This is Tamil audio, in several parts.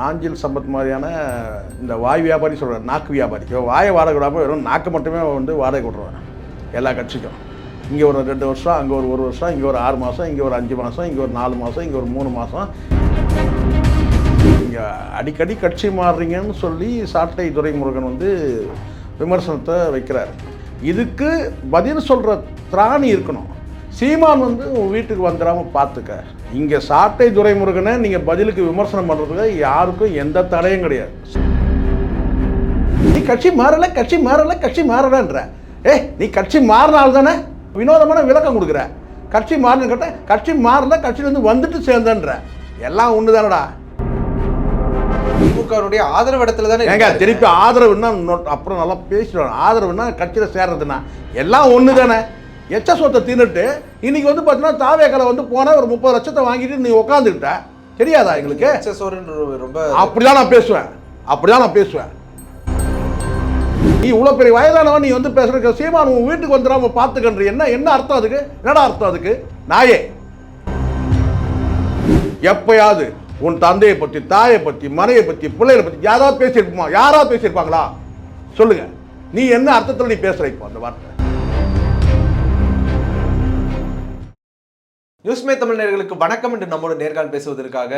நாஞ்சில் சம்பத் மாதிரியான இந்த வாய் வியாபாரி சொல்கிறேன் நாக்கு வியாபாரி. இப்போ வாயை வாடகை விடாமல் வெறும் நாக்கு மட்டுமே வந்து வாடகை விட்ருவேன் எல்லா கட்சிக்கும். இங்கே ஒரு ரெண்டு வருஷம் அங்கே ஒரு ஒரு வருஷம் இங்கே ஒரு ஆறு மாதம் இங்கே ஒரு அஞ்சு மாதம் இங்கே ஒரு நாலு மாதம் இங்கே ஒரு மூணு மாதம் இங்கே அடிக்கடி கட்சி மாறுறீங்கன்னு சொல்லி சாட்டை துரைமுருகன் வந்து விமர்சனத்தை வைக்கிறார். இதுக்கு பதில் சொல்கிற திராணி இருக்கணும். சீமான் வந்து உன் வீட்டுக்கு வந்துடாமல் பார்த்துக்க. இங்கே சாட்டை துரைமுருகனை நீங்கள் பதிலுக்கு விமர்சனம் பண்ணுறதுக்கு யாருக்கும் எந்த தடையும் கிடையாது. நீ கட்சி மாறல கட்சி மாறல கட்சி மாறலன்ற. ஏ நீ கட்சி மாறினால தானே வினோதமான விளக்கம் கொடுக்குற. கட்சி மாறினு கேட்டால் கட்சி மாறல கட்சியிலேருந்து வந்துட்டு சேர்ந்தன்ற. எல்லாம் ஒன்று தானடா திமுகவுடைய ஆதரவு இடத்துல தானே ஏங்க. திருப்பி ஆதரவுன்னா அப்புறம் நல்லா பேசிடுவாங்க. ஆதரவுன்னா கட்சியில் சேர்றதுன்னா எல்லாம் ஒன்று தானே எச்ச சொத்தை தின்னுட்டு இன்னைக்கு வந்து பார்த்தீங்கன்னா தாவேக்கலை வந்து போனால் ஒரு முப்பது லட்சத்தை வாங்கிட்டு நீ உட்காந்துக்கிட்ட தெரியாதா எங்களுக்கு? எச்சசோறுன்ற ரொம்ப அப்படிதான் நான் பேசுவேன். அப்படிதான் நான் பேசுவேன். நீ இவ்வளோ பெரிய வயதானவன் நீ வந்து பேசுற சீமான் உன் வீட்டுக்கு வந்துடாம பார்த்துக்கன்ற என்ன என்ன அர்த்தம் அதுக்கு? என்னடா அர்த்தம் அதுக்கு? நாயே. எப்பயாவது உன் தந்தையை பற்றி தாயை பற்றி மனையை பற்றி பிள்ளைகளை பற்றி யாராவது பேசியிருப்போமா யாராவது பேசியிருப்பாங்களா? சொல்லுங்க. நீ என்ன அர்த்தத்தில் நீ பேசுற இப்போ அந்த வார்த்தை? நியூஸ்மே தமிழ் நேயர்களுக்கு வணக்கம் என்று நம்மோடு நேர்காணல் பேசுவதற்காக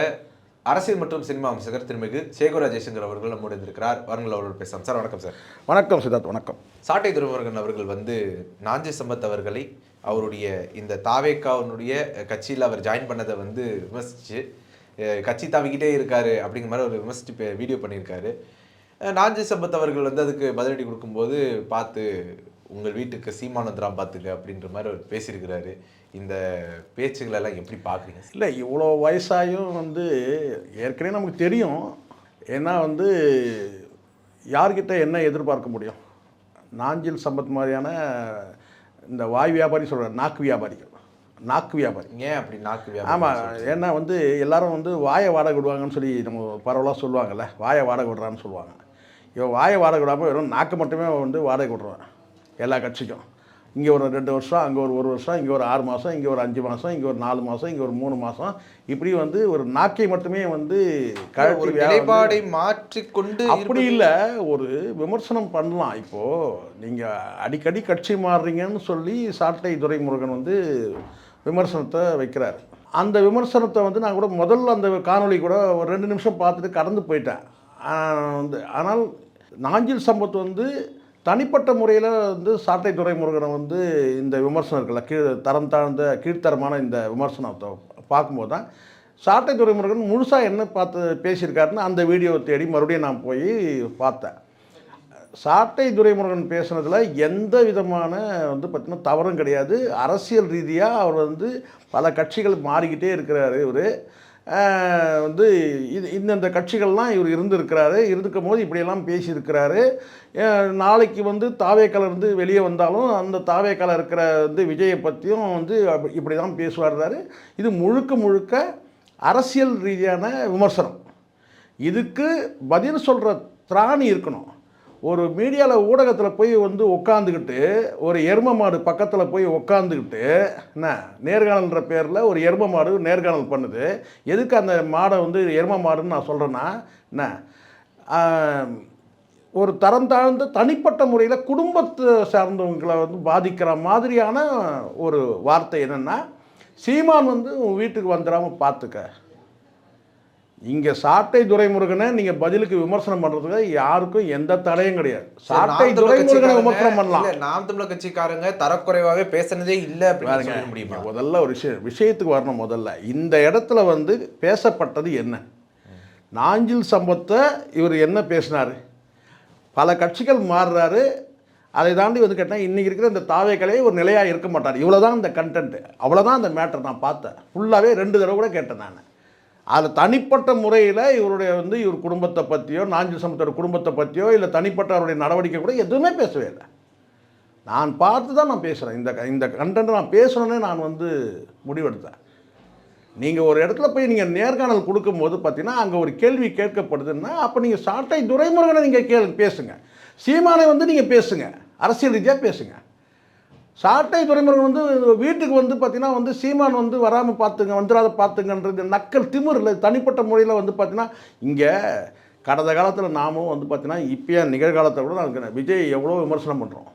அரசியல் மற்றும் சினிமா அமைச்சர் திருமிகு சேகோரா ஜெயசங்கர் அவர்கள் நம்மோடு இருந்திருக்கிறார் வாருங்கள் அவர்கள் பேசலாம். சார் வணக்கம் சார். வணக்கம் சித்தார்த் வணக்கம். சாட்டை துருவர்கள் அவர்கள் வந்து நாஞ்சி சம்பத் அவர்களை அவருடைய இந்த தாவேக்காவுடைய கட்சியில் அவர் ஜாயின் பண்ணதை வந்து விமர்சிச்சு அஹ், கட்சி தாவிக்கிட்டே இருக்காரு அப்படிங்கிற மாதிரி ஒரு விமர்சிச்சு பே- வீடியோ பண்ணியிருக்காரு. நாஞ்சி சம்பத் அவர்கள் வந்து அதுக்கு பதிலடி கொடுக்கும்போது பார்த்து உங்கள் வீட்டுக்கு சீமானந்தராம் பார்த்துக்க அப்படின்ற மாதிரி அவர் பேசியிருக்கிறாரு. இந்த பேச்சுகள் எல்லாம் எப்படி பார்க்குறீங்க? இல்லை இவ்வளோ வயசாயும் வந்து ஏற்கனவே நமக்கு தெரியும். ஏன்னா வந்து யார்கிட்ட என்ன எதிர்பார்க்க முடியும்? நாஞ்சில் சம்பத் மாதிரியான இந்த வாய் வியாபாரி சொல்கிறேன் நாக்கு வியாபாரிகள் நாக்கு வியாபாரி. ஏன் அப்படி நாக்கு வியாபாரம் ஆமாம் ஏன்னா வந்து எல்லாரும் வந்து வாயை வாடகை விடுவாங்கன்னு சொல்லி நம்ம பரவலாக சொல்லுவாங்கல்ல வாயை வாடகை விடுறான்னு சொல்லுவாங்க. இவன் வாயை வாடகை விடாமல் வெறும் நாக்கு மட்டுமே வந்து வாடகை விட்ருவேன் எல்லா கட்சிக்கும். இங்கே ஒரு ரெண்டு வருஷம் அங்கே ஒரு ஒரு வருஷம் இங்கே ஒரு ஆறு மாதம் இங்கே ஒரு அஞ்சு மாதம் இங்கே ஒரு நாலு மாதம் இங்கே ஒரு மூணு மாதம் இப்படி வந்து ஒரு நாக்கை மட்டுமே வந்து ஒரு கழட்டி நிலைப்பாடை மாற்றிக்கொண்டு அப்படி இல்லை ஒரு விமர்சனம் பண்ணலாம். இப்போது நீங்கள் அடிக்கடி கட்சி மாறுறீங்கன்னு சொல்லி சாட்டை துரைமுருகன் வந்து விமர்சனத்தை வைக்கிறார். அந்த விமர்சனத்தை வந்து நான் கூட முதல்ல அந்த காணொளி கூட ஒரு ரெண்டு நிமிஷம் பார்த்துட்டு கடந்து போயிட்டேன். வந்து ஆனால் நாஞ்சில் சம்பத் வந்து தனிப்பட்ட முறையில் வந்து சாட்டை துறைமுருகனை வந்து இந்த விமர்சனம் இருக்குல்ல கீழ் தரம் தாழ்ந்த கீழ்த்தரமான இந்த விமர்சனத்தை பார்க்கும்போது தான் சாட்டை துறைமுருகன் முழுசாக என்ன பார்த்து பேசியிருக்காருன்னு அந்த வீடியோவை தேடி மறுபடியும் நான் போய் பார்த்தேன். சாட்டை துரைமுருகன் பேசுனதில் எந்த விதமான வந்து பார்த்திங்கன்னா தவறும் கிடையாது. அரசியல் ரீதியாக அவர் வந்து பல கட்சிகள் மாறிக்கிட்டே இருக்கிறாரு இவர். வந்து இது இந்தந்த கட்சிகள்லாம் இவர் இருந்திருக்கிறாரு. இருந்துக்கும் போது இப்படியெல்லாம் பேசியிருக்கிறாரு. நாளைக்கு வந்து தாவேக்கால இருந்து வெளியே வந்தாலும் அந்த தாவேக்கலை இருக்கிற வந்து விஜயை பற்றியும் வந்து இப்படி தான் பேசுவார்றாரு. இது முழுக்க முழுக்க அரசியல் ரீதியான விமர்சனம். இதுக்கு பதில் சொல்கிற திராணி இருக்கணும். ஒரு மீடியாவில் ஊடகத்தில் போய் வந்து உட்காந்துக்கிட்டு ஒரு எரும மாடு பக்கத்தில் போய் உட்காந்துக்கிட்டு என்ன நேர்காணல்ன்ற பேரில் ஒரு எரும மாடு நேர்காணல் பண்ணுது. எதுக்கு அந்த மாடை வந்து எரும மாடுன்னு நான் சொல்கிறேன்னா என்ன ஒரு தரம் தாழ்ந்த தனிப்பட்ட முறையில் குடும்பத்தை சார்ந்தவங்களை வந்து பாதிக்கிற மாதிரியான ஒரு வார்த்தை என்னென்னா சீமான் வந்து உன் வீட்டுக்கு வந்துடாமல் பார்த்துக்க இங்கே சாட்டை துரைமுருகனை நீங்கள் பதிலுக்கு விமர்சனம் பண்ணுறதுக்கு யாருக்கும் எந்த தடையும் கிடையாது. சாட்டை துரைமுருகனை விமர்சனம் பண்ணலாம். நாம் தமிழர் கட்சிக்காரங்க தரக்குறைவாக பேசுனதே இல்ல அப்படின்னு முடியுமா? முதல்ல ஒரு விஷயம் விஷயத்துக்கு வரணும் முதல்ல. இந்த இடத்துல வந்து பேசப்பட்டது என்ன? நாஞ்சில் சம்பத்தை இவர் என்ன பேசினார்? பல கட்சிகள் மாறுறாரு. அதை தாண்டி வந்து கேட்டால் இன்றைக்கி இருக்கிற இந்த தாவேக்கலையே ஒரு நிலையாக இருக்க மாட்டார். இவ்வளோதான் இந்த கண்டென்ட் அவ்வளோதான் இந்த மேட்டர் நான் பார்த்தேன். ஃபுல்லாகவே ரெண்டு தடவை கூட கேட்டேன் நான். அது தனிப்பட்ட முறையில் இவருடைய வந்து இவர் குடும்பத்தை பற்றியோ நாஞ்சில் சமத்தோட குடும்பத்தை பற்றியோ இல்லை தனிப்பட்ட அவருடைய நடவடிக்கை கூட எதுவுமே பேசவே இல்லை. நான் பார்த்து தான் நான் பேசுகிறேன் இந்த இந்த கண்டென்ட் நான் பேசணுன்னே நான் வந்து முடிவெடுத்தேன். நீங்கள் ஒரு இடத்துல போய் நீங்கள் நேர்காணல் கொடுக்கும்போது பார்த்தீங்கன்னா அங்கே ஒரு கேள்வி கேட்கப்படுதுன்னா அப்போ நீங்கள் சாட்டை துரைமுருகனை நீங்கள் கே பேசுங்க. சீமானை வந்து நீங்கள் பேசுங்க. அரசியல் ரீதியாக பேசுங்க. சாட்டை துறைமுருகன் வந்து வீட்டுக்கு வந்து பார்த்தீங்கன்னா வந்து சீமான் வந்து வராமல் பார்த்துங்க வந்துடாத பார்த்துங்கன்றது நக்கல் திமிரில் தனிப்பட்ட முறையில் வந்து பார்த்தீங்கன்னா இங்கே கடந்த காலத்தில் நாமும் வந்து பார்த்தீங்கன்னா இப்போயே நிகழ்காலத்தை கூட நாங்கள் விஜய் எவ்வளோ விமர்சனம் பண்ணுறோம்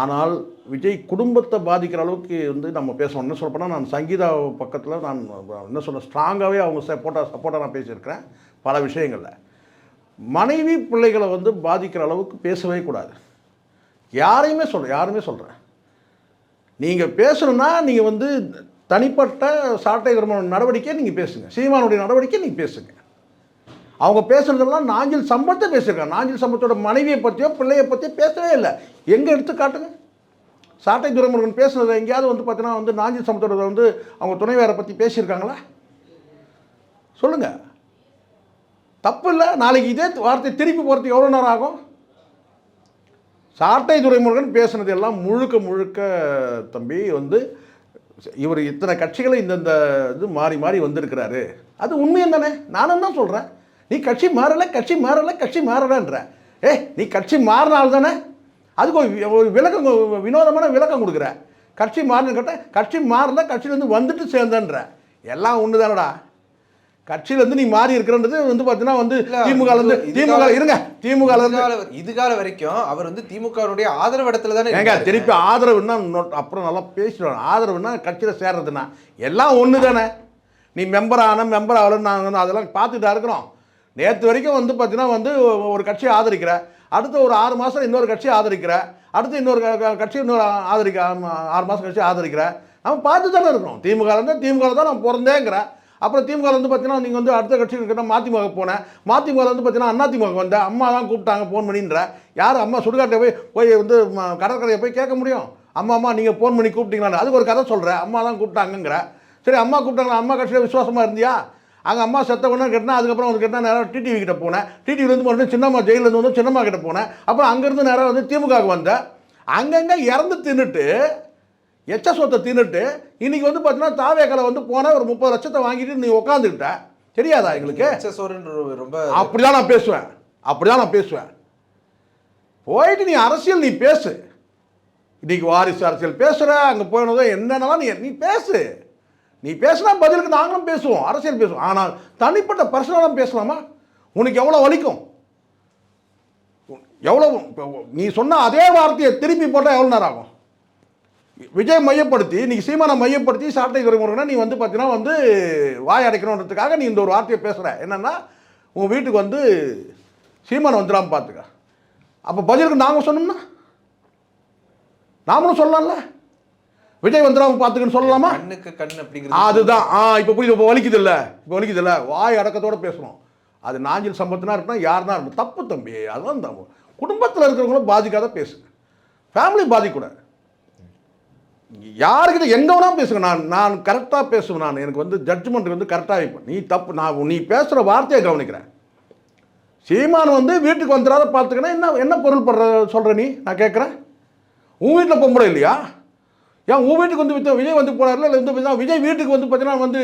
ஆனால் விஜய் குடும்பத்தை பாதிக்கிற அளவுக்கு வந்து நம்ம பேசணும். என்ன சொல்லப்போனால் நான் சங்கீதா பக்கத்தில் நான் என்ன சொல்ல ஸ்ட்ராங்காகவே அவங்க சப்போர்ட்டாக சப்போர்ட்டாக நான் பேசியிருக்கிறேன் பல விஷயங்களில். மனைவி பிள்ளைகளை வந்து பாதிக்கிற அளவுக்கு பேசவே கூடாது. யாரையுமே சொல்கிறேன் யாருமே சொல்கிறேன் நீங்கள் பேசணுன்னா நீங்கள் வந்து தனிப்பட்ட சாட்டை திருமண நடவடிக்கையை நீங்கள் பேசுங்க. சீமானுடைய நடவடிக்கை நீங்கள் பேசுங்க. அவங்க பேசுகிறதெல்லாம் நாஞ்சில் சம்பத்தை பேசியிருக்காங்க. நாஞ்சில் சம்பத்தோட மனைவியை பற்றியோ பிள்ளையை பற்றியோ பேசவே இல்லை. எங்கே எடுத்து காட்டுங்க சாட்டை துரைமுருகன் பேசுனது எங்கேயாவது வந்து பார்த்தீங்கன்னா வந்து நாஞ்சில் சம்பத்தோட வந்து அவங்க துணைவேரை பற்றி பேசியிருக்காங்களா? சொல்லுங்கள் தப்பு இல்லை. நாளைக்கு இதே வார்த்தை திருப்பி போகிறதுக்கு எவ்வளோ நேரம் ஆகும்? சாட்டை துறைமுருகன் பேசுனது எல்லாம் முழுக்க முழுக்க தம்பி வந்து இவர் இத்தனை கட்சிகளை இந்தந்த இது மாறி மாறி வந்திருக்கிறாரு. அது உண்மையும் தானே நானும் தான் சொல்கிறேன் நீ கட்சி மாறலை கட்சி மாறலை கட்சி மாறலன்ற. ஏ நீ கட்சி மாறினால் தானே அதுக்கு ஒரு ஒரு விளக்கம் வினோதமான விளக்கம் கொடுக்குற. கட்சி மாறினு கேட்டால் கட்சி மாறல கட்சியிலேருந்து வந்துட்டு சேர்ந்தன்ற. எல்லாம் ஒன்று தானடா கட்சியிலேருந்து நீ மாறி இருக்கிறன்றது வந்து பார்த்தீங்கன்னா வந்து திமுகலேருந்து இது- திமுக இருங்க திமுகலேருந்து இதுகால வரைக்கும் அவர் வந்து திமுகவுடைய ஆதரவு இடத்துல தானே ஏங்க. திருப்பி ஆதரவுன்னா அப்புறம் நல்லா பேசிடுவாங்க ஆதரவுன்னா கட்சியில் சேர்றதுன்னா எல்லாம் ஒன்று தானே. நீ மெம்பர் ஆன மெம்பர் ஆகலன்னு நாங்கள் வந்து அதெல்லாம் பார்த்துட்டா இருக்கிறோம். நேற்று வரைக்கும் வந்து பார்த்தீங்கன்னா வந்து ஒரு கட்சியை ஆதரிக்கிற அடுத்து ஒரு ஆறு மாதம் இன்னொரு கட்சியை ஆதரிக்கிற அடுத்து இன்னொரு கட்சி இன்னொரு ஆதரிக்க ஆறு மாதம் கட்சி ஆதரிக்கிற. நம்ம பார்த்து தானே இருக்கிறோம். திமுக இருந்தால் திமுக தான் நான் பிறந்தேங்கிற. அப்புறம் திமுக வந்து பார்த்தீங்கன்னா நீங்கள் வந்து அடுத்த கட்சியில் இருக்கிற மதிமுக போனேன். மதிமுக வந்து பார்த்தீங்கன்னா அதிமுக வந்த அம்மா தான் கூப்பிட்டாங்க ஃபோன் பண்ணின்ற. யார் அம்மா சுடுகாட்டை போய் போய் வந்து கடற்கரையை போய் கேட்க முடியும்? அம்மா அம்மா நீங்கள் ஃபோன் பண்ணி கூப்பிட்டீங்களான்னு. அதுக்கு ஒரு கதை சொல்கிறேன் அம்மா தான் கூப்பிட்டாங்கங்கிற. சரி அம்மா கூப்பிட்டாங்களா? அம்மா கட்சியில் விசுவாசமாக இருந்தியா? அங்கே அம்மா செத்த உடனே கேட்டால் அதுக்கப்புறம் வந்து கேட்டால் நேராக டிடிவி கிட்ட போனேன். டிடிவிலேருந்து மறுபடியும் சின்னம்மா ஜெயிலேருந்து வந்து சின்னம்மா கிட்ட போனேன். அப்புறம் அங்கேருந்து நேராக வந்து திமுகவுக்கு வந்தேன். அங்கங்கே இறந்து தின்னுட்டு எச்ச சொத்தை தின்னுட்டு இன்னைக்கு வந்து பார்த்தீங்கன்னா தாவேக்கலை வந்து போனால் ஒரு முப்பது லட்சத்தை வாங்கிட்டு நீ உட்காந்துக்கிட்ட தெரியாதா எங்களுக்கு? எச்ச சோறுன்னு ரொ- ரொம்ப அப்படிதான் நான் பேசுவேன். அப்படிதான் நான் பேசுவேன். போயிட்டு நீ அரசியல் நீ பேசு. இன்னைக்கு வாரிசு அரசியல் பேசுகிற அங்கே போனதோ என்னென்னலாம் நீ நீ பேசு. நீ பேசுனா பதிலுக்கு நாங்களும் பேசுவோம் அரசியல் பேசுவோம். ஆனால் தனிப்பட்ட பர்சனலாக பேசலாமா? உனக்கு எவ்வளோ வலிக்கும்? எவ்வளோ நீ சொன்ன அதே வார்த்தையை திருப்பி போட்டால் எவ்வளோ நேரம் ஆகும்? விஜய் மையப்படுத்தி இன்னைக்கு சீமானை மையப்படுத்தி சாட்டை துறைமுருகனை நீ வந்து பார்த்தீங்கன்னா வந்து வாய் அடைக்கணுன்றதுக்காக நீ இந்த ஒரு வார்த்தையை பேசுகிற என்னன்னா உன் வீட்டுக்கு வந்து சீமானை வந்துடாம பார்த்துக்க அப்போ பதிலுக்கு நாங்கள் சொன்னோம்னா? நாமளும் சொல்லலாம்ல? விஜய் வந்துடாம பார்த்துக்கன்னு சொல்லலாமா? கண்ணுக்கு கண் அப்படிங்கிறது அதுதான். ஆ இப்போ புரியுது இப்போ வலிக்குது இல்லை இப்போ வலிக்குது இல்லை வாய் அடக்கத்தோட பேசணும் அது நாஞ்சில் சம்பத்தினா இருக்கட்டும் யாருனா இருக்கட்டும் தப்பு தம்பி அதுதான் தப்பு. குடும்பத்தில் இருக்கிறவங்களும் பாதிக்காத பேசுங்க ஃபேமிலி பாதிக்கூடாது. யாருக்கிட்ட எங்கே வேணால் பேசுங்க. நான் நான் கரெக்டாக பேசுவேன் நான். எனக்கு வந்து ஜட்ஜ்மெண்ட் வந்து கரெக்டாக வைப்பேன் நீ தப்பு நான் நீ பேசுகிற வார்த்தையை கவனிக்கிறேன். சீமான் வந்து வீட்டுக்கு வந்துடாத பார்த்துக்கன்னா என்ன என்ன பொருள் படுற சொல்கிற நீ? நான் கேட்குறேன். உன் வீட்டில் பொம்பளை இல்லையா? ஏன் உன் வீட்டுக்கு வந்து விஜய் வந்து போனார்ல இல்லை வந்து விஜய் வீட்டுக்கு வந்து பார்த்தீங்கன்னா வந்து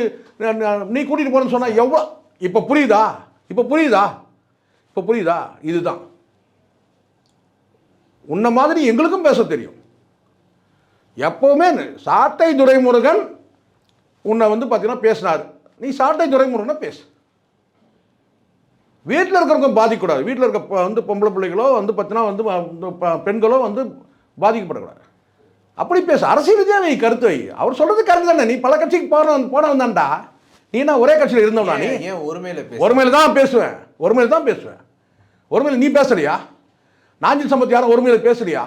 நீ கூட்டிகிட்டு போகிறேன்னு சொன்னால் எவ்வளோ? இப்போ புரியுதா? இப்போ புரியுதா? இப்போ புரியுதா? இதுதான். உன்ன மாதிரி எங்களுக்கும் பேச தெரியும். எப்போவுமே சாட்டை துரைமுருகன் உன்னை வந்து பார்த்தீங்கன்னா பேசினார். நீ சாட்டை துரைமுருகனை பேசு. வீட்டில் இருக்கிறவங்க பாதிக்கக்கூடாது. வீட்டில் இருக்க வந்து பொம்பளை பிள்ளைகளோ வந்து பார்த்தீங்கன்னா வந்து பெண்களோ வந்து பாதிக்கப்படக்கூடாது. அப்படி பேசு. அரசியல் ரீதியாக வை கருத்து வை. அவர் சொல்றது கருத்து தானே. நீ பல கட்சிக்கு போன போனவன் தான்டா நீ என்ன ஒரே கட்சியில் இருந்தவனா நீ? ஏன் ஒருமையில ஒருமையில தான் பேசுவேன். ஒருமையில தான் பேசுவேன். ஒருமையில நீ பேசுறியா நாஞ்சில் சம்பத் யாரும் ஒருமையில பேசுறியா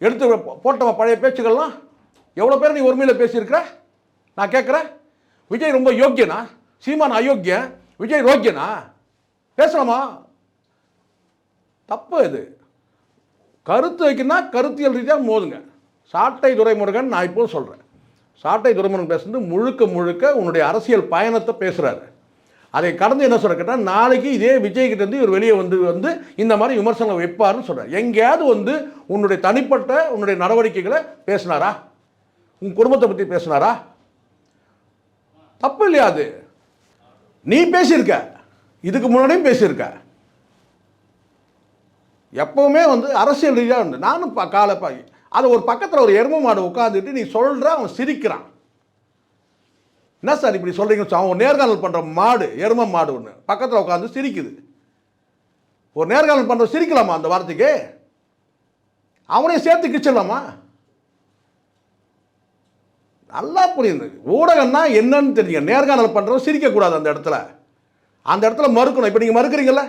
எடுத்து போ- போட்ட பழைய பேச்சுக்கள்லாம் எவ்வளோ பேர் நீ ஒருமையில பேசியிருக்கிற? நான் கேட்குறேன். விஜய் ரொம்ப யோக்கியனா? சீமான் அயோக்கியன்? விஜய் ரோக்கியனா? பேசலாமா? தப்பு இது. கருத்து வைக்கினா கருத்தியல் ரீதியாக மோதுங்க. சாட்டை துரைமுருகன் நான் இப்போ சொல்கிறேன் சாட்டை துரைமுருகன் பேசுறது முழுக்க முழுக்க உன்னுடைய அரசியல் பயணத்தை பேசுகிறாரு அதை கடந்து என்ன சொல்ல கேட்டால் நாளைக்கு இதே விஜய்கிட்ட இருந்து இவர் வெளியே வந்து வந்து இந்த மாதிரி விமர்சனம் வைப்பாருன்னு சொல்கிறார் எங்கேயாவது வந்து உன்னுடைய தனிப்பட்ட உன்னுடைய நடவடிக்கைகளை பேசினாரா? உன் குடும்பத்தை பற்றி பேசினாரா? தப்பு இல்லையா அது? நீ பேசியிருக்க. இதுக்கு முன்னாடியும் பேசியிருக்க. எப்பவுமே வந்து அரசியல் ரீதியாக வந்து நானும் பா காலை பா அது ஒரு பக்கத்தில் ஒரு எரும மாடு உட்காந்துட்டு நீ சொல்கிற அவன் சிரிக்கிறான். என்ன சார் இப்படி சொல்கிறீங்கன்னு அவன் நேர்காணல் பண்ணுற மாடு எரும மாடு ஒன்று பக்கத்தில் உட்காந்து சிரிக்குது. ஒரு நேர்காணல் பண்ணுற சிரிக்கலாமா அந்த வார்த்தைக்கு? அவனையும் சேர்த்து கிச்சிடலாமா? நல்லா புரியுது. ஊடகம்னா என்னன்னு தெரியுங்க நேர்காணல் பண்ணுறவன் சிரிக்கக்கூடாது அந்த இடத்துல. அந்த இடத்துல மறுக்கணும். இப்போ நீங்கள் மறுக்கிறீங்களா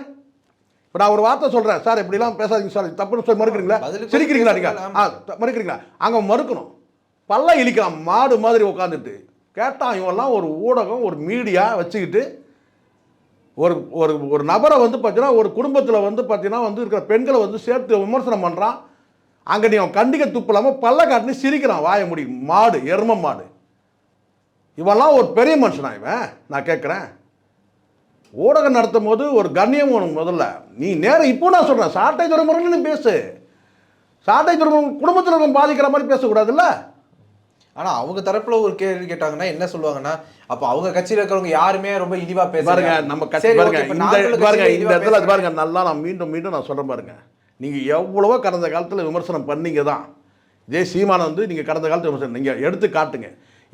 இப்போ நான் ஒரு வார்த்தை சொல்கிறேன் சார் இப்படிலாம் பேசாதீங்க சார். தப்புன்னு சொல்லி மறுக்கிறீங்களா? சிரிக்கிறீங்களா நீங்கள். ஆ மறுக்கிறீங்களா? அங்கே மறுக்கணும். பல்ல இழிக்கலாம். மாடு மாதிரி உட்காந்துட்டு கேட்டான் இவெல்லாம் ஒரு ஊடகம் ஒரு மீடியா வச்சுக்கிட்டு ஒரு ஒரு ஒரு நபரை வந்து பார்த்தீங்கன்னா ஒரு குடும்பத்தில் வந்து பார்த்தீங்கன்னா வந்து இருக்கிற பெண்களை வந்து சேர்த்து விமர்சனம் பண்ணுறான் அங்கே நீ அவன் கண்டிக்க துப்பில்லாமல் பல்ல காட்டினு சிரிக்கிறான். வாய முடி மாடு எரும மாடு. இவெல்லாம் ஒரு பெரிய மனுஷனா இவன்? நான் கேட்குறேன் ஊடகம் நடத்தும் போது ஒரு கண்ணியம் வேணும் முதல்ல. நீ நேரம் இப்போ நான் சொல்கிறேன் சாட்டை துறைமுறைன்னு நீ பேசு. சாட்டை துறைமுறை குடும்பத்தில் இருக்கும் பாதிக்கிற மாதிரி பேசக்கூடாதுல்ல? ஆனா அவங்க தரப்புல ஒரு கேள்வி கேட்டாங்கன்னா என்ன சொல்லுவாங்கன்னா அப்ப அவங்க கட்சியில இருக்கிறவங்க யாருமே ரொம்ப இழிவா பேசுறாங்க பாருங்க நம்ம கட்சி பாருங்க இந்த பாருங்க இந்த இடத்துல அது. பாருங்க நல்லா நான் மீண்டும் மீண்டும் நான் சொல்றேன் பாருங்க. நீங்க எவ்வளவோ கடந்த காலத்துல விமர்சனம் பண்ணீங்க தான் இதே சீமானை வந்து நீங்க கடந்த காலத்துல விமர்சனம் நீங்க எடுத்து காட்டுங்க.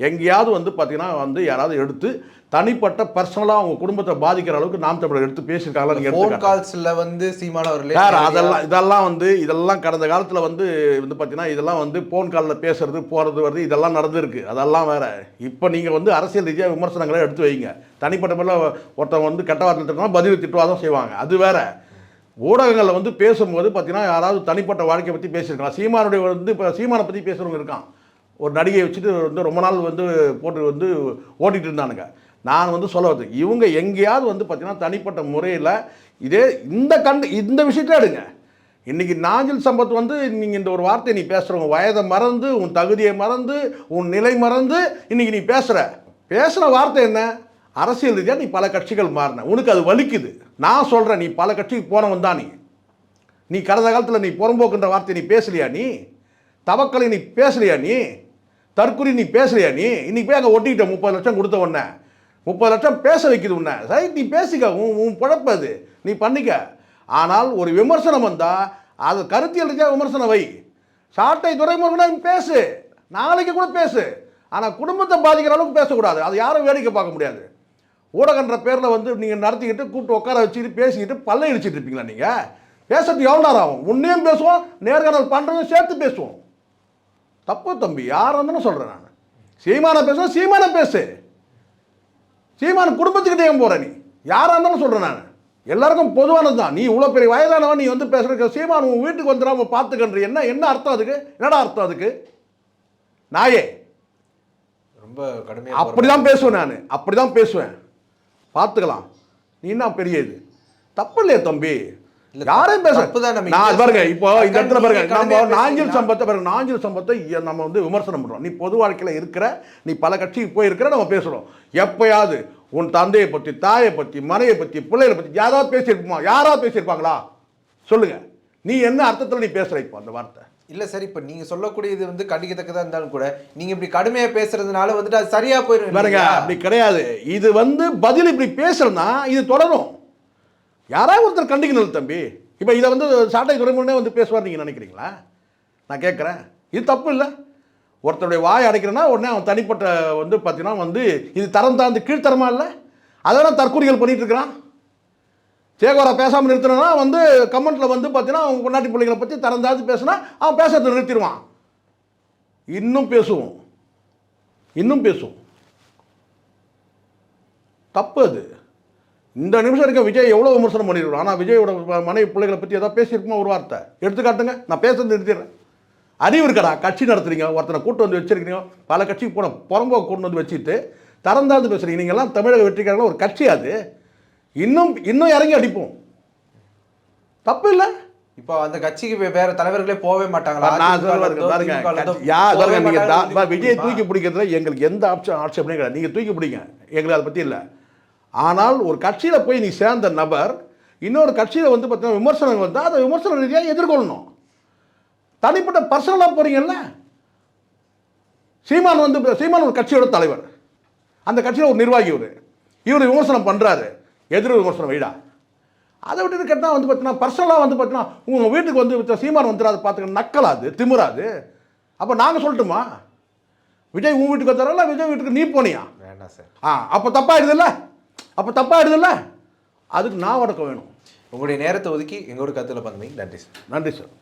எங்கேயாவது வந்து பார்த்தீங்கன்னா வந்து யாராவது எடுத்து தனிப்பட்ட பர்சனலாக அவங்க குடும்பத்தை பாதிக்கிற அளவுக்கு நாம் தமிழர் எடுத்து பேசியிருக்காங்களா. கால்ஸ்ல வந்து சீமான் சார் அதெல்லாம் இதெல்லாம் வந்து இதெல்லாம் கடந்த காலத்தில் வந்து வந்து பார்த்தீங்கன்னா இதெல்லாம் வந்து ஃபோன் காலில் பேசுறது போகிறது வருது இதெல்லாம் நடந்திருக்கு. அதெல்லாம் வேற. இப்போ நீங்கள் வந்து அரசியல் ரீதியாக விமர்சனங்களை எடுத்து வைங்க. தனிப்பட்ட முறையில் ஒருத்தன் வந்து கெட்ட வார்த்தை திட்டினா பதில் திட்டுவாதான் செய்வாங்க. அது வேற. ஊடகங்களில் வந்து பேசும்போது பார்த்தீங்கன்னா யாராவது தனிப்பட்ட வாழ்க்கையை பற்றி பேசியிருக்கலாம். சீமானுடைய வந்து இப்போ சீமானை பற்றி பேசுகிறவங்க இருக்கான். ஒரு நடிகையை வச்சுட்டு வந்து ரொம்ப நாள் வந்து போட்டு வந்து ஓட்டிகிட்டு இருந்தானுங்க. நான் வந்து சொல்ல வந்து இவங்க எங்கேயாவது வந்து பார்த்தீங்கன்னா தனிப்பட்ட முறையில் இதே இந்த கண்டு இந்த விஷயத்த எடுங்க. இன்றைக்கி நாஞ்சில் சம்பத் வந்து நீங்கள் இந்த ஒரு வார்த்தையை நீ பேசுகிறவங்க வயதை மறந்து உன் தகுதியை மறந்து உன் நிலை மறந்து இன்னைக்கு நீ பேசுகிற பேசுகிற வார்த்தை என்ன? அரசியல் ரீதியாக நீ பல கட்சிகள் மாறின. உனக்கு அது வலிக்குது. நான் சொல்கிறேன் நீ பல கட்சிக்கு போனவன் தான் நீ. நீ கடந்த காலத்தில் நீ புறம்போக்குன்ற வார்த்தையை நீ பேசலையா நீ? தவக்கலை நீ பேசலையா நீ? தற்குறி நீ பேசலையா நீ? இன்னைக்கு போய் அங்கே ஒட்டிக்கிட்ட முப்பது லட்சம் கொடுத்த உடனே. முப்பது லட்சம் பேச வைக்குது உன்னை. சரி நீ பேசிக்க. உன் உன் பிழப்பு அது. நீ பண்ணிக்க. ஆனால் ஒரு விமர்சனம் வந்தால் அது கருத்தியல் ரீதியாக விமர்சனம் வை. சாட்டை துறைமுகம்னா பேசு. நாளைக்கு கூட பேசு. ஆனால் குடும்பத்தை பாதிக்கிற அளவுக்கு பேசக்கூடாது. அது யாரும் வேடிக்கை பார்க்க முடியாது. ஊடகன்ற பேரில் வந்து நீங்கள் நடத்திக்கிட்டு கூப்பிட்டு உட்கார வச்சுக்கிட்டு பேசிக்கிட்டு பல்ல இடிச்சிட்டு இருப்பீங்களா நீங்கள் பேசுறது எவ்வளோ நேரம் ஆகும்? உன்னையும் பேசுவோம் நேர்காணல் பண்ணுறதும் சேர்த்து பேசுவோம். தப்பு தம்பி யார் இருந்தாலும் சொல்கிறேன் நான். சீமான பேசுவோம் சீமான பேசு. சீமான குடும்பத்துக்கிட்டே போகிற நீ? யாராக இருந்தாலும் சொல்கிறேன் நான். எல்லாருக்கும் பொதுவானது தான் நீ இவ்வளோ பெரிய வயதானவன் நீ வந்து பேசுகிற சீமான் உன் வீட்டுக்கு வந்துடாம பார்த்துக்கன்ற. என்ன என்ன அர்த்தம் அதுக்கு? என்னடா அர்த்தம் அதுக்கு? நாயே. ரொம்ப கடுமையா அப்படிதான் பேசுவேன் நான். அப்படிதான் பேசுவேன். பார்த்துக்கலாம். நீ என்ன பெரிய இது? தப்பு இல்லையே தம்பி. யாரையும் பேச பாருங்க இப்போ இந்த இடத்துல பாருங்க நம்ம நாஞ்சில்? சம்பத்தை பாருங்க நாஞ்சில் சம்பத்தை நம்ம வந்து விமர்சனம் பண்றோம். நீ பொது வாழ்க்கையில இருக்கிற நீ பல கட்சிக்கு போயிருக்கிற நம்ம பேசுறோம். எப்பயாவது உன் தந்தையை பத்தி தாயை பத்தி மனையை பத்தி பிள்ளைகளை பத்தி யாராவது பேசியிருப்போமா? யாராவது பேசியிருப்பாங்களா? சொல்லுங்க. நீ என்ன அர்த்தத்துல நீ பேசுற இப்போ அந்த வார்த்தை? இல்ல சார் இப்ப நீங்க சொல்லக்கூடியது வந்து கண்டிக்கத்தக்கதா இருந்தாலும் கூட நீங்க இப்படி கடுமையா பேசுறதுனால வந்துட்டு அது சரியா போயிடும் பாருங்க? அப்படி கிடையாது. இது வந்து பதில் இப்படி பேசலன்னா இது தொடரும். யாராவது ஒருத்தர் கண்டிக்கணும் தம்பி. இப்போ இதை வந்து சாட்டை துறைமுகனே வந்து பேசுவார் நீங்கள் நினைக்கிறீங்களா? நான் கேட்குறேன். இது தப்பு இல்லை. ஒருத்தருடைய வாய் அடைக்கிறேன்னா உடனே அவன் தனிப்பட்ட வந்து பார்த்தீங்கன்னா வந்து இது தரம் தாழ்ந்து கீழ்த்தரமா இல்லை? அதெல்லாம் தற்கொலைகள் பண்ணிட்டு இருக்கிறான்? சேகோரா பேசாமல் நிறுத்தினா வந்து கமெண்ட்டில் வந்து பார்த்தீங்கன்னா அவங்க பொண்டாட்டி பிள்ளைகளை பற்றி தரம் தாழ்ந்து பேசுனா அவன் பேசுறதை நிறுத்திடுவான். இன்னும் பேசுவோம். இன்னும் பேசுவோம். தப்பு அது. இந்த நிமிஷம் இருக்க விஜய் எவ்வளோ விமர்சனம் பண்ணிருக்கோம் ஆனால் விஜயோட மனைவி பிள்ளைகளை பற்றி ஏதாவது பேசியிருக்குமா ஒரு வார்த்தை? எடுத்துக்காட்டுங்க நான் பேசுறது நிறுத்திடுறேன். அறிவு இருக்கடா கட்சி நடத்துறீங்க ஒருத்தனை கூட்டு வந்து வச்சிருக்கீங்க பல கட்சிக்கு போன புறம்போ கொண்டு வந்து வச்சுட்டு தரந்தாந்து பேசுறீங்க. நீங்கள்லாம் தமிழக வெற்றிக்காரங்கள ஒரு கட்சி அது. இன்னும் இன்னும் இறங்கி அடிப்போம். தப்பு இல்லை? இப்போ அந்த கட்சிக்கு வேற தலைவர்களே போவே மாட்டாங்களா? நான் விஜய்? தூக்கி பிடிக்கிறதுல எங்களுக்கு எந்த ஆப்ஷன் ஆட்சேபனே கிடையாது. நீங்க தூக்கி பிடிங்க. எங்களுக்கு அதை பத்தி இல்லை. ஆனால் ஒரு கட்சியில போய் நீ சேர்ந்த நபர் இன்னொரு கட்சியில வந்து பார்த்தீங்கன்னா விமர்சனம் வந்தால் அதை விமர்சன ரீதியாக எதிர்கொள்ளணும். தனிப்பட்ட பர்சனலாக போறீங்கல்ல? சீமான் வந்து சீமான் ஒரு கட்சியோட தலைவர். அந்த கட்சியில் ஒரு நிர்வாகி இவர். இவர் விமர்சனம் பண்ணுறாரு எதிர் விமர்சனம் வைடா அதை விட்டுட்டு கேட்டால் வந்து பார்த்தீங்கன்னா பர்சனலாக வந்து பார்த்தீங்கன்னா உங்கள் வீட்டுக்கு வந்து சீமான் வந்துடாது பார்த்துக்க நக்கலாது திமிராது அப்போ நாங்கள் சொல்லட்டுமா? விஜய் உன் வீட்டுக்கு வந்தாரா விஜய் வீட்டுக்கு நீ போனியா? வேண்டாம் சார். ஆ அப்போ தப்பாயிடுதுல்ல அப்போ தப்பாயிடுதுல்ல அதுக்கு நான் வடக்கம் வேணும். உங்களுடைய நேரத்தை ஒதுக்கி எங்களோட கருத்துல பங்குனீங்க நன்றி சார். நன்றி சார்.